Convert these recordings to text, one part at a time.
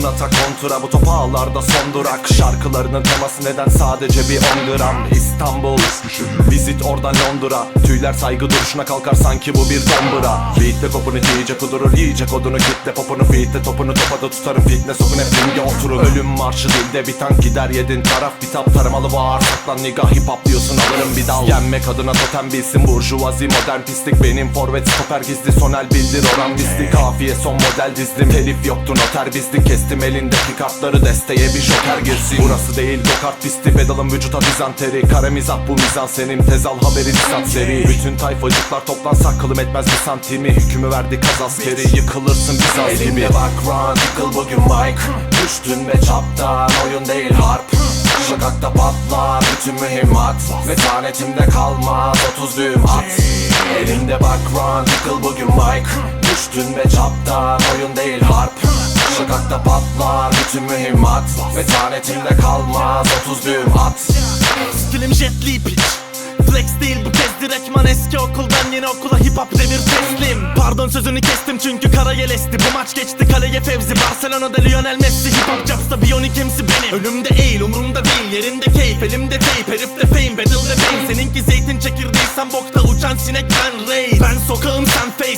Vurdun kontura bu top ağlarda son durak. Şarkılarının teması neden sadece bir 10 gram? İstanbul Visit oradan Londra. Tüyler saygı duruşuna kalkar sanki bu bir dombra Beatle kopunu yiyecek kudurur Yiyecek odunu kitle popunu Feedle topunu topada tutarım. Fitne sokun hep ringe oturun Ölüm marşı dilde bir tank gider yedin taraf. Bitap taramalı var saklan nigah hip hop diyorsun alırım bir dal. Yenmek adına totem bilsin burjuvazi modern pislik. Benim forvet stoper gizli sonel bildir oran bizli Kafiye son model dizdim. Telif yoktu noter bizdi Kestim elindeki kartları desteğe bir joker girsin. Burası değil go-kart pisti pedalım vücuta dizanteri Kare bu mizan senin tezal haberi lisans seri. Bütün tayfacıklar toplansak kılım etmez bir santimi Hükmü verdi kaz askeri. Yıkılırsın Bizans gibi background yıkıl bugün mic Düştün ve çaptan oyun değil harp. Sokakta patlar bütün mühimmat. Metanetimde kalmaz 30 düğüm at. Elimde background yıkıl bugün mic Düştün ve çaptan oyun değil harp. Sokakta patlar bütün mühimmat. Metanetimde kalmaz 30 düğüm at. Stilim jetli piç Flex değil bu kez direktman eski okuldan yeni okula hip hop devir teslim. Pardon sözünü kestim çünkü kara yelesti. Bu maç geçti kaleye Fevzi. Barcelona'da Lionel Messi Hip hop capsta biyonik MC benim. Önümde eğil umurumda değil yerinde keyif Elimde tape. Herifte fame battle'de pain Seninki zeytin çekirdeği sen bokta uçan sinek ben rey Ben sokağım sen face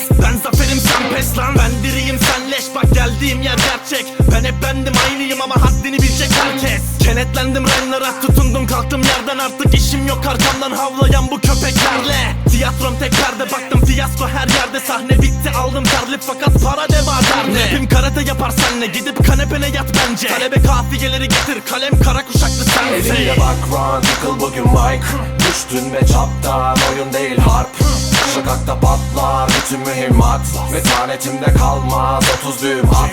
Kenetlendim renlere tutundum kalktım yerden. Artık işim yok arkamdan havlayan bu köpeklerle. Tiyatrom tek perde baktım fiyasko her yerde. Sahne bitti aldım terlip fakat para deva derde Rapim karate yapar senle gidip kanepene yat bence. Talebe kafiyeleri getir kalem kara kuşaklı sense Elimde background yıkıl bugün mic Düştün ve çaptan oyun değil harp. Sokakta patlar bütün mühimmat. Metanetimde kalmaz 30 düğüm at.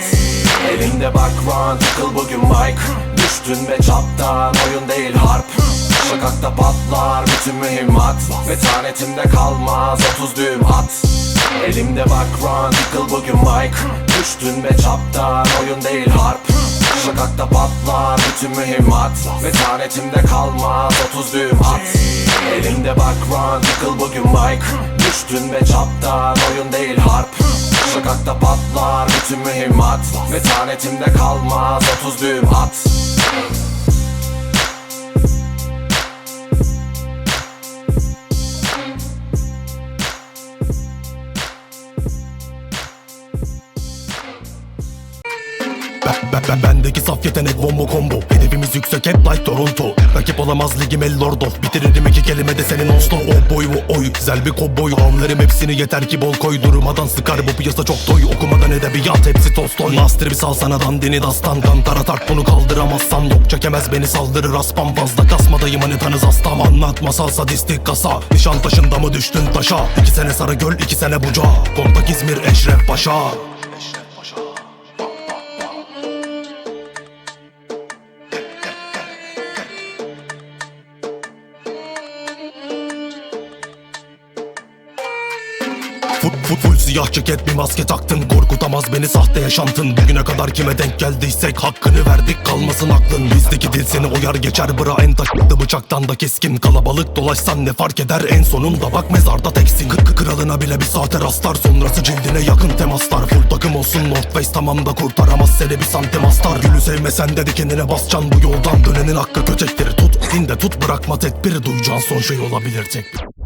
Elimde background yıkıl bugün mic Düştün ve çaptan oyun değil harp. Sokakta patlar bütün mühimmat Metanetimde kalmaz 30 düğüm at. Elimde background yıkıl bugün mic Düştün ve çaptan oyun değil harp. Sokakta patlar bütün mühimmat Metanetimde kalmaz 30 düğüm at. Elimde background yıkıl bugün mic Düştün ve çaptan oyun değil harp. Sokakta patlar bütün mühimmat Metanetimde kalmaz 30 düğüm at Ben, ben, ben, bendeki saf yetenek bombo combo. Hedefimiz yüksek hep like Toronto. Rakip olamaz ligim el lord of Bitiririm iki kelime de senin Oslo O boy bu oy. Güzel bir kovboy Hamlerim hepsini yeter ki bol koy. Durmadan sıkar bu piyasa çok toy. Okumadan edebiyat hepsi Tolstoy. Master bir sal sana dandini dastan. Kantara tak bunu kaldıramazsan. Yok çekemez beni saldırır aspam Fazla kasma dayım hani tanız astam. Anlatmasal sadistik kasa. Nişan taşında mı düştün taşa? İki sene sarı göl iki sene buca Kontak İzmir Eşref Paşa Fut fut full siyah ceket bir maske taktın. Korkutamaz beni sahte yaşantın. Bugüne kadar kime denk geldiysek Hakkını verdik. Kalmasın aklın. Bizdeki dil seni oyar geçer. Bıra en taşlı bıçaktan da keskin. Kalabalık dolaşsan ne fark eder? En sonunda bak mezarda teksin. Kı kralına bile bir saate rastlar. Sonrası cildine yakın temaslar. Full takım olsun North Face tamam da kurtaramaz. Seni bir santim astar. Gülü sevmesen de dikenine basacaksın Bu yoldan. Dönenin hakkı kötektir. Tut elinde tut bırakma tedbir. Duyacağın son şey olabilir tek bir